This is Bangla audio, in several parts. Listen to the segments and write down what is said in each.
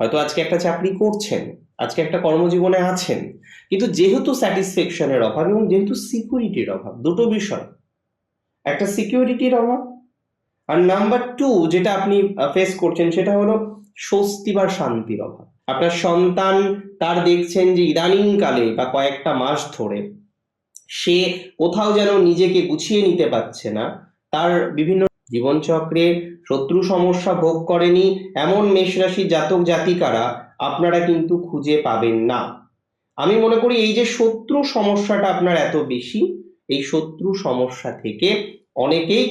হয়তো আজকে একটা চাকরি করছেন, আজকে একটা কর্মজীবনে আছেন, কিন্তু যেহেতু স্যাটিসফ্যাকশনের অভাব এবং যেহেতু সিকিউরিটির অভাব, দুটো বিষয়। একটা সিকিউরিটির অভাব, আর নাম্বার টু যেটা আপনি ফেস করছেন সেটা হলো স্বস্তি বা শান্তির অভাব। আপনার সন্তান তার দেখছেন যে ইদানিংকালে বা কয়েকটা মাস ধরে সে কোথাও যেন নিজেকে গুছিয়ে নিতে পারছে না, তার বিভিন্ন জীবনচক্রে শত্রু সমস্যা ভোগ করেনি এমন মেষরাশি জাতক জাতিকারা আপনারা কিন্তু খুঁজে পাবেন না। আমি মনে করি এই যে শত্রু সমস্যাটা আপনার এত বেশি, এই শত্রু সমস্যা থেকে অনেকেই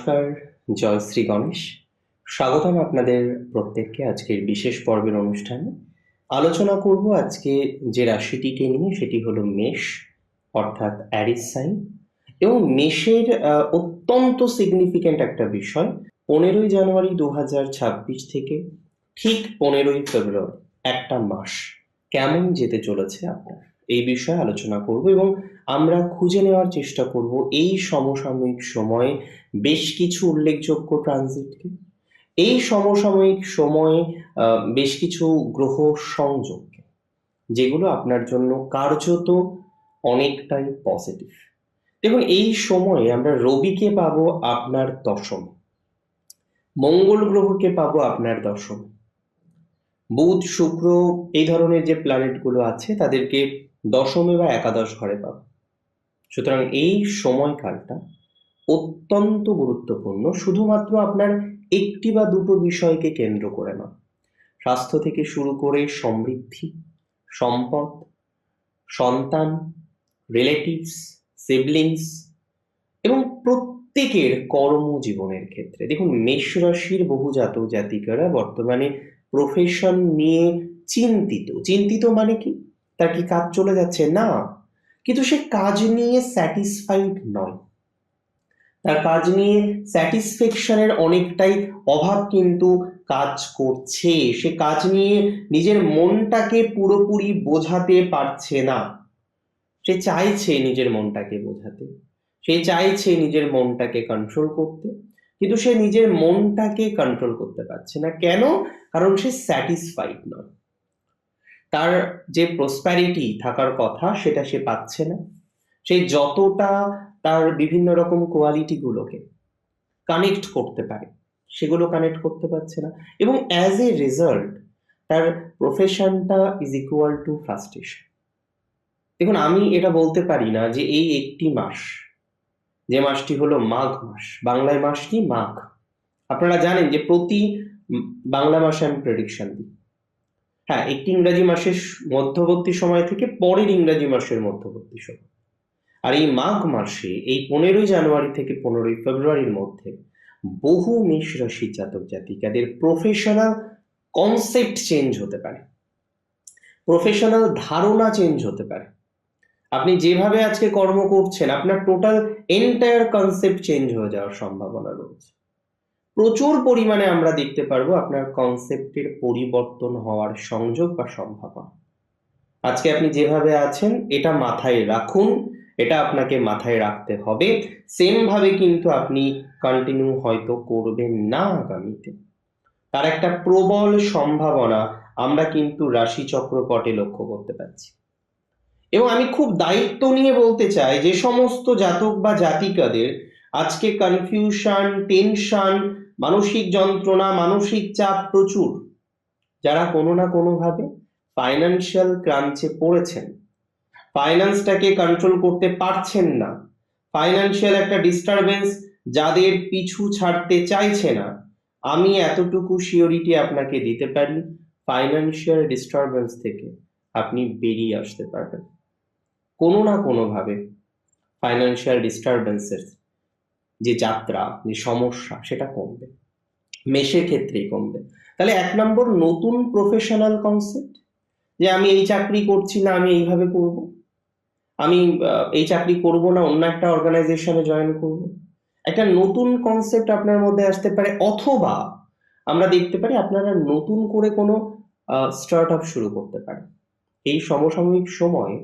নমস্কার, জয় শ্রী গণেশ। স্বাগতম আপনাদের প্রত্যেককে আজকের বিশেষ পর্বের অনুষ্ঠানে। আলোচনা করব আজকে যে রাশিটিকে নিয়ে, সেটি হলো মেষ, অর্থাৎ অ্যারিস সাইন। এবং মেষের অত্যন্ত সিগনিফিক্যান্ট একটা বিষয়, পনেরোই জানুয়ারি দু ছাব্বিশ থেকে ঠিক পনেরোই ফেব্রুয়ারি, একটা মাস। কেমন যেতে চলেছে আপনার? এই বিষয়ে আলোচনা করব এবং আমরা খুঁজে নেওয়ার চেষ্টা করব এই সমসাময়িক সময়ে বেশ কিছু উল্লেখযোগ্য ট্রানজিটকে। এই সমসাময়িক সময়ে বেশ কিছু গ্রহ সংযোগকে, যেগুলো আপনার জন্য কার্যত অনেকটাই পজিটিভ দেখুন, এই সময়ে আমরা রবিকে পাবো আপনার দশমে, মঙ্গল গ্রহকে পাবো আপনার দশমে। বুধ, শুক্র এই ধরনের যে প্ল্যানেটগুলো আছে, তাদেরকে দশমে বা একাদশ ঘরে পাবো। সুতরাং এই সময়কালটা অত্যন্ত গুরুত্বপূর্ণ, শুধুমাত্র আপনার একটি বা দুটো বিষয়কে কেন্দ্র করে নয়। স্বাস্থ্য থেকে শুরু করে সমৃদ্ধি, সম্পদ, সন্তান রিলেটিভস সিবলিংস এবং প্রত্যেকের কর্মজীবনের ক্ষেত্রে। দেখুন, মেষ রাশির বহু জাতক জাতিকারা বর্তমানে প্রফেশন নিয়ে চিন্তিত। চিন্তিত মানে কি? তার কি কাজ চলে যাচ্ছে? না। কিন্তু সে কাজ নিয়ে স্যাটিসফাইড নয়। তার কাজ নিয়ে স্যাটিসফ্যাকশনের অনেকটাই অভাব কিন্তু কাজ করছে। সে কাজ নিয়ে নিজের মনটাকে পুরোপুরি বোঝাতে পারছে না। সে চাইছে নিজের মনটাকে বোঝাতে। সে চাইছে নিজের মনটাকে কন্ট্রোল করতে। কিন্তু সে নিজের মনটাকে কন্ট্রোল করতে পারছে না। কেন? কারণ সে স্যাটিসফাইড নয়। তার যে প্রসপ্যারিটি থাকার কথা, সেটা সে পাচ্ছে না। সে যতটা তার বিভিন্ন রকম কোয়ালিটিগুলোকে কানেক্ট করতে পারে, সেগুলো কানেক্ট করতে পারছে না। এবং অ্যাজ এ রেজাল্ট তার প্রফেশনটা ইজ ইকুয়াল টু ফ্রাস্ট্রেশন দেখুন, আমি এটা বলতে পারি না যে এই একটি মাস, যে মাসটি হলো মাঘ মাস, বাংলায় মাস কি মাঘ? আপনারা জানেন যে প্রতি বাংলা মাসে আমি প্রেডিকশন দিই। হ্যাঁ একটি ইংরাজি মাসের মধ্যবর্তী সময় থেকে পরের ইংরাজি মাসের মধ্যবর্তী সময়। আর এই মাঘ মাসে, এই পনেরোই জানুয়ারি থেকে পনেরোই ফেব্রুয়ারির মধ্যে বহু মেষ রাশির জাতক জাতিকাদের প্রফেশনাল কনসেপ্ট চেঞ্জ হতে পারে। প্রফেশনাল ধারণা চেঞ্জ হতে পারে। আপনি যেভাবে আজকে কর্ম করছেন, আপনার টোটাল এন্টায়ার কনসেপ্ট চেঞ্জ হয়ে যাওয়ার সম্ভাবনা রয়েছে। প্রচুর পরিমাণে আমরা দেখতে পারব আপনার কনসেপ্টের পরিবর্তন হওয়ার সংযোগ বা সম্ভাবনা। আজকে আপনি যেভাবে আছেন, এটা মাথায় রাখুন, এটা আপনাকে মাথায় রাখতে হবে। সেম ভাবে কিন্তু আপনি কন্টিনিউ হয়তো করবেন না আগামীতে। তার একটা প্রবল সম্ভাবনা আমরা কিন্তু রাশি চক্রপটে লক্ষ্য করতে পারছি। এবং আমি খুব দায়িত্ব নিয়ে বলতে চাই, যে সমস্ত জাতক বা জাতিকাদের আজকে কনফিউশন টেনশন মানসিক যন্ত্রণা, মানসিক চাপ প্রচুর। যারা কোনো না কোনোভাবে ফাইন্যান্সিয়াল ক্রাঞ্চে পড়েছেন। ফাইন্যান্সটাকে কন্ট্রোল করতে পারছেন না। ফাইন্যান্সিয়াল একটা ডিস্টারবেন্স যাদের পিছু ছাড়তে চাইছে না। আমি এতটুকু সিওরিটি আপনাকে দিতে পারি ফাইন্যান্সিয়াল ডিস্টারবেন্স থেকে আপনি বেরিয়ে আসতে পারবেন। কোনো না কোনোভাবে ফাইন্যান্সিয়াল ডিস্টারবেন্সের যে যাত্রা, যে সমস্যা, সেটা কমবে। মেষের ক্ষেত্রেই কমবে। তাহলে এক নম্বর নতুন প্রফেশনাল কনসেপ্ট যে আমি এই চাকরি করছি না, আমি এইভাবে করব। আমি এই চাকরি করব না, অন্য একটা অর্গানাইজেশনে জয়েন করব। একটা নতুন কনসেপ্ট আপনার মধ্যে আসতে পারে, অথবা আমরা দেখতে পারি আপনারা নতুন করে কোনো স্টার্ট আপ শুরু করতে পারেন। এই সমসাময়িক সময়ে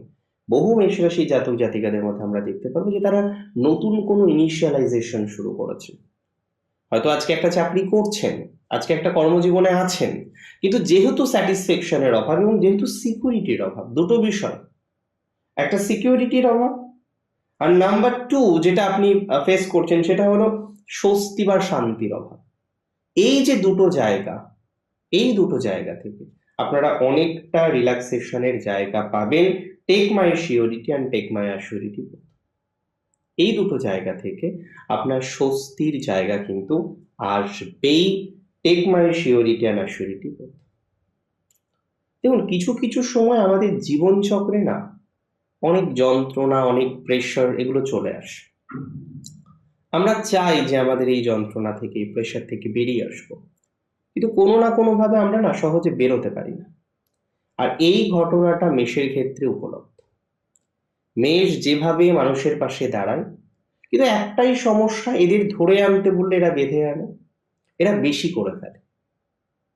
বহু মেষরাশি জাতক জাতিকাদের মধ্যে আমরা দেখতে পারব যে তারা নতুন কোনো ইনিশিয়ালাইজেশন শুরু করেছে। হয়তো আজকে একটা চাকরি করছেন, আজকে একটা কর্মজীবনে আছেন, কিন্তু যেহেতু স্যাটিসফ্যাকশনের অভাব এবং যেহেতু সিকিউরিটির অভাব, দুটো বিষয়। একটা সিকিউরিটির অভাব আর নাম্বার টু যেটা আপনি ফেস করছেন সেটা হলো স্বস্তি বা শান্তির অভাব। এই যে দুটো জায়গা, এই দুটো জায়গা থেকে আপনারা অনেকটা রিল্যাক্সেশনের জায়গা পাবেন। Take my surety and take my assurity এই দুটো জায়গা থেকে আপনার স্বস্তির জায়গা কিন্তু আসবেই take my surety and assurity দেখুন, কিছু কিছু সময় আমাদের জীবনচক্রে না অনেক যন্ত্রণা, অনেক প্রেশার এগুলো চলে আসে। আমরা চাই যে আমাদের এই যন্ত্রণা থেকে, এই প্রেশার থেকে বেরিয়ে আসব। কিন্তু কোনো না কোনোভাবে আমরা না সহজে বেরোতে পারি না। আর এই ঘটনাটা মেষের ক্ষেত্রে উপলব্ধ। মেষ যেভাবে মানুষের পাশে দাঁড়ায়, কিন্তু একটাই সমস্যা, এদের ধরে আনতে বললে এরা বেঁধে আনে, এরা বেশি করে ফেলে।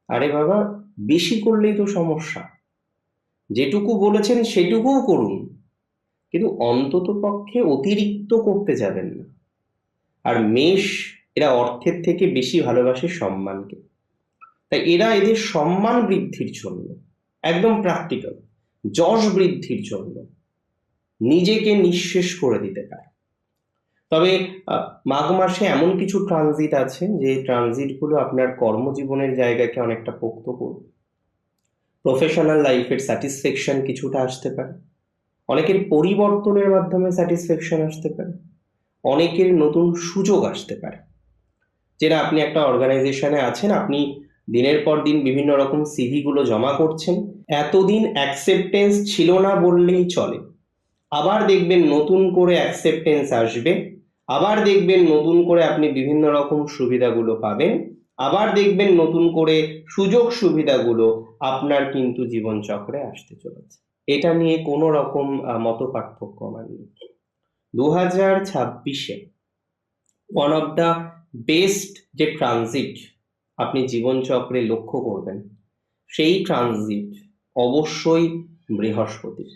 আরে বাবা, বেশি করলেই তো সমস্যা। যেটুকু বলেছেন সেটুকুও করুন, কিন্তু অন্তত পক্ষে অতিরিক্ত করতে যাবেন না। আর মেষ, এরা অর্থের থেকে বেশি ভালোবাসে সম্মানকে। তাই এরা এদের সম্মান বৃদ্ধির জন্য। একদম প্র্যাকটিক্যাল যশ বৃদ্ধির জন্য নিজেকে নিঃশেষ করে দিতে পারে। তবে মাঘ মাসে এমন কিছু ট্রানজিট আছে যে ট্রানজিটগুলো আপনার কর্মজীবনের জায়গাকে অনেকটা পোক্ত করবে। প্রফেশনাল লাইফের স্যাটিসফ্যাকশন কিছুটা আসতে পারে। অনেকের পরিবর্তনের মাধ্যমে স্যাটিসফ্যাকশন আসতে পারে। অনেকের নতুন সুযোগ আসতে পারে। যেটা আপনি একটা অর্গানাইজেশনে আছেন, আপনি দিনের পর দিন বিভিন্ন রকম সিভিগুলো জমা করছেন এতদিন অ্যাকসেপ্টেন্স ছিল না বললেই চলে। আবার দেখবেন নতুন করে অ্যাকসেপ্টেন্স আসবে, আবার দেখবেন নতুন করে আপনি বিভিন্ন রকম সুবিধাগুলো পাবেন, আবার দেখবেন নতুন করে সুযোগ সুবিধাগুলো আপনার কিন্তু জীবনচক্রে আসতে চলেছে। এটা নিয়ে কোনো রকম মত পার্থক্য আমার নেই। দু হাজার ছাব্বিশে ওয়ান অফ দ্য বেস্ট যে ট্রানজিট আপনি জীবনচক্রে লক্ষ্য করবেন, সেই ট্রানজিট অবশ্যই বৃহস্পতির।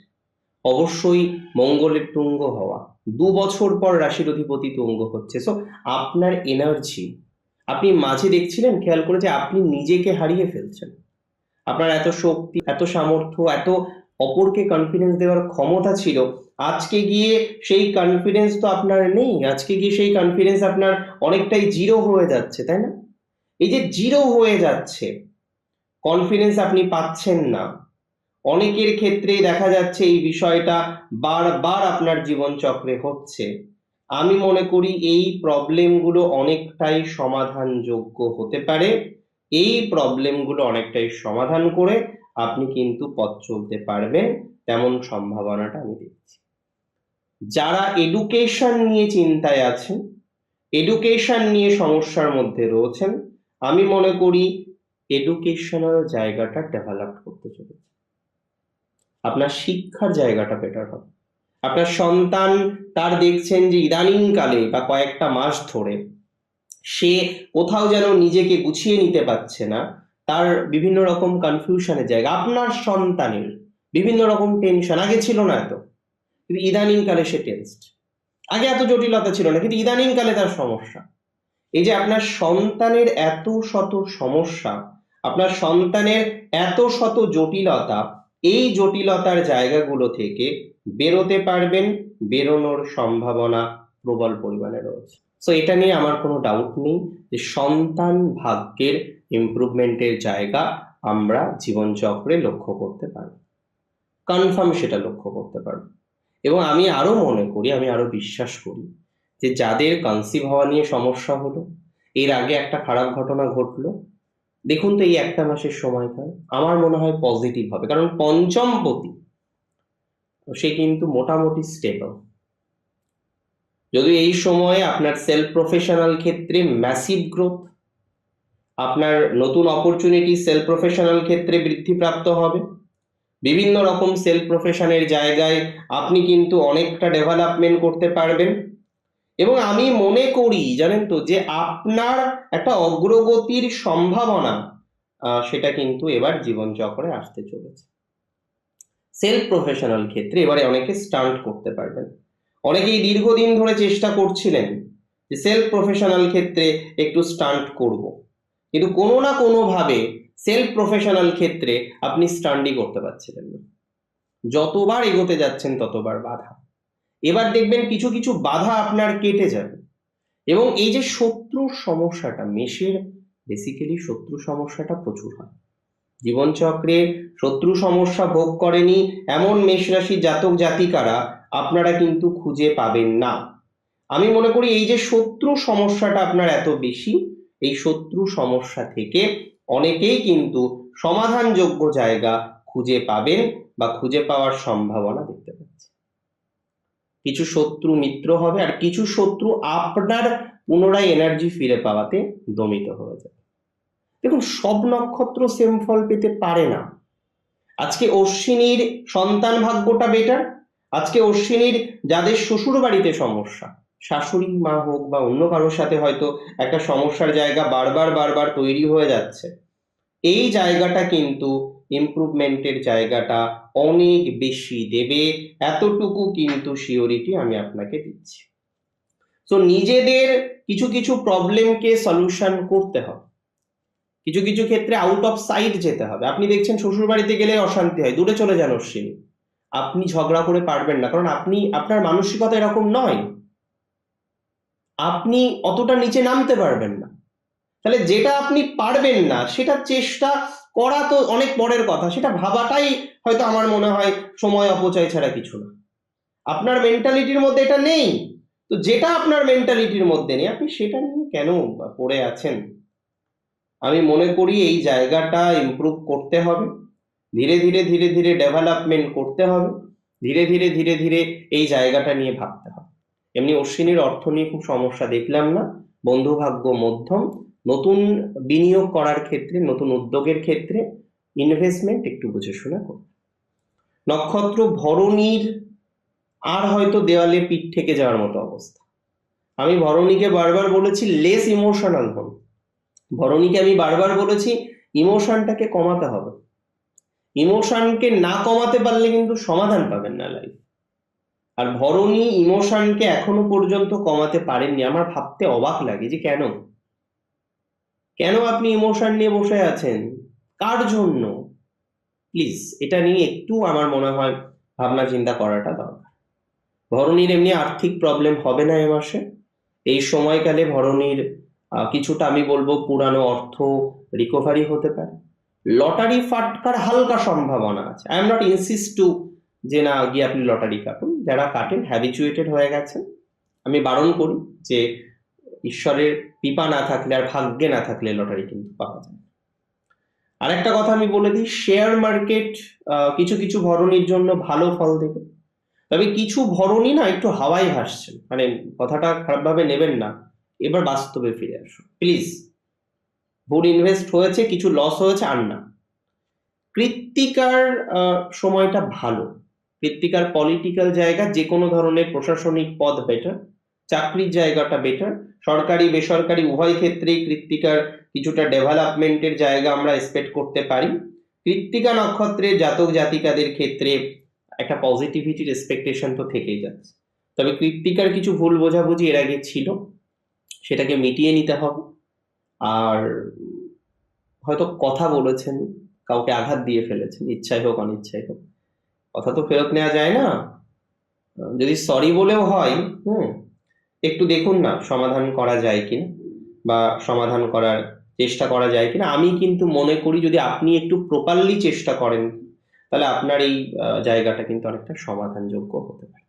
অবশ্যই মঙ্গলের তুঙ্গ হওয়া। দু বছর পর রাশির অধিপতি তুঙ্গ হচ্ছে। সো আপনার এনার্জি আপনি মাঝে দেখছিলেন, খেয়াল করে যে আপনি নিজেকে হারিয়ে ফেলছেন। আপনার এত শক্তি, এত সামর্থ্য, এত অপরকে কনফিডেন্স দেওয়ার ক্ষমতা ছিল। আজকে গিয়ে সেই কনফিডেন্স তো আপনার নেই। আজকে গিয়ে সেই কনফিডেন্স আপনার অনেকটাই জিরো হয়ে যাচ্ছে, তাই না? এই যে জিরো হয়ে যাচ্ছে কনফিডেন্স আপনি পাচ্ছেন না। অনেকের ক্ষেত্রেই দেখা যাচ্ছে এই বিষয়টা বারবার আপনার জীবনচক্রে হচ্ছে। আমি মনে করি এই প্রবলেমগুলো অনেকটাই সমাধানযোগ্য হতে পারে। এই প্রবলেমগুলো অনেকটাই সমাধান করে আপনি কিন্তু পথ চলতে পারবেন তেমন সম্ভাবনাটা আমি দেখছি। যারা এডুকেশন নিয়ে চিন্তায় আছেন এডুকেশন নিয়ে সমস্যার মধ্যে রয়েছেন, আমি মনে করি এডুকেশনাল জায়গাটা ডেভেলপ করতে চলেছে। আপনার শিক্ষার জায়গাটা বেটার হবে। আপনার সন্তান তার দেখছেন যে ইদানিংকালে বা কয়েকটা মাস ধরে সে কোথাও যেন নিজেকে গুছিয়ে নিতে পারছে না, তার বিভিন্ন রকম কনফিউশনের জায়গা। আপনার সন্তানের বিভিন্ন রকম টেনশন আগে ছিল না এত, কিন্তু ইদানিংকালে সে টেনসড আগে এত জটিলতা ছিল না, কিন্তু ইদানিংকালে তার সমস্যা। এই যে আপনার সন্তানের এত শত সমস্যা, আপনার সন্তানের এত শত জটিলতা এই জটিলতার জায়গাগুলো থেকে বেরোতে পারবেন, বেরোনোর সম্ভাবনা প্রবল পরিমাণে রয়েছে। সো এটা নিয়ে আমার কোনো ডাউট নেই যে সন্তান ভাগ্যের ইমপ্রুভমেন্টের জায়গা আমরা জীবনচক্রে লক্ষ্য করতে পারব। কনফার্ম সেটা লক্ষ্য করতে পারব। এবং আমি আরও মনে করি, আমি আরও বিশ্বাস করি যে যাদের কনসিভ হওয়া নিয়ে সমস্যা হলো, এর আগে একটা খারাপ ঘটনা ঘটলো দেখুন তো এই একটা মাসের সময়কাল, আমার মনে হয় পজিটিভ হবে। কারণ পঞ্চমপতি সে কিন্তু মোটামুটি স্টেবল যদি এই সময়ে আপনার সেলফ প্রফেশনাল ক্ষেত্রে ম্যাসিভ গ্রোথ আপনার নতুন অপরচুনিটি সেলফ প্রফেশনাল ক্ষেত্রে বৃদ্ধিপ্রাপ্ত হবে, বিভিন্ন রকম সেলফ প্রফেশনের জায়গায় আপনি কিন্তু অনেকটা ডেভেলপমেন্ট করতে পারবেন। এবং আমি মনে করি, জানেন তো, যে আপনার একটা অগ্রগতির সম্ভাবনা সেটা কিন্তু এবার জীবনচক্রে আসতে চলেছে। সেলফ প্রফেশনাল ক্ষেত্রে এবারে অনেকে স্টান্ট করতে পারবেন। অনেকেই দীর্ঘদিন ধরে চেষ্টা করছিলেন যে সেলফ প্রফেশনাল ক্ষেত্রে একটু স্টান্ট করব। কিন্তু কোনো না কোনো ভাবে সেলফ প্রফেশনাল ক্ষেত্রে আপনি স্টান্ডই করতে পারছিলেন না। যতবার এগোতে যাচ্ছেন, ততবার বাধা। এবার দেখবেন কিছু কিছু বাধা আপনার কেটে যাবে। এবং এই যে শত্রু সমস্যাটা, মেষের বেসিক্যালি শত্রু সমস্যাটা প্রচুর হয়। জীবনচক্রে শত্রু সমস্যা ভোগ করেনি এমন মেষ রাশি জাতক জাতিকারা আপনারা কিন্তু খুঁজে পাবেন না। আমি মনে করি এই যে শত্রু সমস্যাটা আপনার এত বেশি, এই শত্রু সমস্যা থেকে অনেকেই কিন্তু সমাধানযোগ্য জায়গা খুঁজে পাবেন বা খুঁজে পাওয়ার সম্ভাবনা দেখতে পাচ্ছি কিছু শত্রু মিত্র হবে আর কিছু শত্রু আপনার পুনরায় এনার্জি ফিরে পাওয়াতে দমিত হয়ে যাবে। দেখুন, সব নক্ষত্র সেম ফল পেতে পারে না। আজকে অশ্বিনীর সন্তান ভাগ্যটা বেটার আজকে অশ্বিনীর যাদের শ্বশুর বাড়িতে সমস্যা, শাশুড়ি, মা হোক বা অন্য কারোর সাথে হয়তো একটা সমস্যার জায়গা বারবার বারবার তৈরি হয়ে যাচ্ছে। এই জায়গাটা কিন্তু ইমপ্রুভমেন্টের জায়গাটা অনেক বেশি দেবে। এতটুকু কিন্তু শিওরিটি আমি আপনাকে দিচ্ছি। তো নিজেদের কিছু কিছু প্রবলেমকে সলিউশন করতে হবে। কিছু কিছু ক্ষেত্রে আউট অফ সাইট যেতে হবে। আপনি দেখছেন শ্বশুর বাড়িতে গেলে অশান্তি হয়, দূরে চলে যান অশ্বিনী। আপনি ঝগড়া করে পারবেন না, কারণ আপনি, আপনার মানসিকতা এরকম নয়। আপনি অতটা নিচে নামতে পারবেন না। তাহলে যেটা আপনি পারবেন না, সেটা চেষ্টা করা তো অনেক পরের কথা, সেটা ভাবাটাই হয়তো আমার মনে হয় সময় অপচয় ছাড়া কিছু না। আপনার মেন্টালিটির মধ্যে এটা নেই। তো যেটা আপনার মেন্টালিটির মধ্যে নেই, আপনি সেটা নিয়ে কেন পড়ে আছেন? আমি মনে করি এই জায়গাটা ইমপ্রুভ করতে হবে। ধীরে ধীরে ধীরে ধীরে ডেভেলপমেন্ট করতে হবে। ধীরে ধীরে ধীরে ধীরে এই জায়গাটা নিয়ে ভাবতে হবে। এমনি অশ্বিনীর অর্থ নিয়ে খুব সমস্যা দেখলাম না। বন্ধুভাগ্য মধ্যম। নতুন বিনিয়োগ করার ক্ষেত্রে, নতুন উদ্যোগের ক্ষেত্রে ইনভেস্টমেন্ট একটু বুঝে শুনে করুন নক্ষত্র ভরণীর আর হয়তো দেওয়ালে পিঠ থেকে যাওয়ার মতো অবস্থা। আমি ভরণীকে বারবার বলেছি লেস ইমোশনাল হন। ভরণীকে আমি বারবার বলেছি ইমোশনটাকে কমাতে হবে। ইমোশনকে না কমাতে পারলে কিন্তু সমাধান পাবেন না লাইফ আর ভরণী ইমোশনকে এখনও পর্যন্ত কমাতে পারেননি। আমার ভাবতে অবাক লাগে যে কেন? কেন আপনি ইমোশন নিয়ে বসে আছেন? কার জন্য? প্লিজ এটা নিয়ে একটু আমার মনে হয় ভাবনা চিন্তা করাটা দরকার। ভরণীর এমনি আর্থিক প্রবলেম হবে না এ মাসে। এই সময়কালে ভরণীর কিছুটা আমি বলব পুরানো অর্থ রিকভারি হতে পারে। লটারি ফাটকার হালকা সম্ভাবনা আছে। I am not insist to যে না, গিয়ে আপনি লটারি কাটুন। যারা কাটেন হ্যাবিচুয়েটেড হয়ে গেছেন। আমি বারণ করি যে, ঈশ্বরের কৃপা না থাকলে আর ভাগ্যে না থাকলে লটারি কিন্তু পাওয়া যায়। আরেকটা কথা আমি বলে দিই শেয়ার মার্কেট কিছু কিছু ভরণীর জন্য ভালো ফল দেবে তবে কিছু ভরণী না একটু হাওয়ায় ভাসছেন মানে কথাটা খারাপভাবে নেবেন না। এবার বাস্তবে ফিরে আসুন প্লিজ ভুল ইনভেস্ট হয়েছে, কিছু লস হয়েছে, আর না। কৃত্তিকার সময়টা ভালো। কৃত্তিকার পলিটিক্যাল জায়গা যে কোনো ধরনের প্রশাসনিক পদ বেটার চাকরির জায়গাটা বেটার সরকারি, বেসরকারি, উভয় ক্ষেত্রেই কৃত্তিকার কিছুটা ডেভেলপমেন্টের জায়গা আমরা এক্সপেক্ট করতে পারি। কৃত্তিকা নক্ষত্রের জাতক জাতিকাদের ক্ষেত্রে একটা পজিটিভিটির এক্সপেকটেশন তো থেকেই যাচ্ছে। তবে কৃত্তিকার কিছু ভুল বোঝাবুঝি এর আগে ছিল, সেটাকে মিটিয়ে নিতে হবে। আর হয়তো কথা বলেছেন, কাউকে আঘাত দিয়ে ফেলেছেন, ইচ্ছাই হোক, অনিচ্ছাই হোক। কথা তো ফেরত নেওয়া যায় না। যদি সরি বলেও হয়, হুম একটু দেখুন না সমাধান করা যায় কিনা বা সমাধান করার চেষ্টা করা যায় কিনা। আমি কিন্তু মনে করি যদি আপনি একটু প্রপারলি চেষ্টা করেন, তাহলে আপনার এই জায়গাটা কিন্তু অনেকটা সমাধানযোগ্য হতে পারে।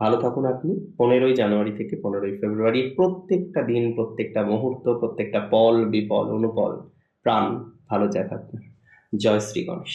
ভালো থাকুন আপনি। পনেরোই জানুয়ারি থেকে পনেরোই ফেব্রুয়ারি প্রত্যেকটা দিন, প্রত্যেকটা মুহূর্ত, প্রত্যেকটা পল, বিপল, অনুপল, প্রাণ, ভালো আপনার। জয় শ্রী গণেশ।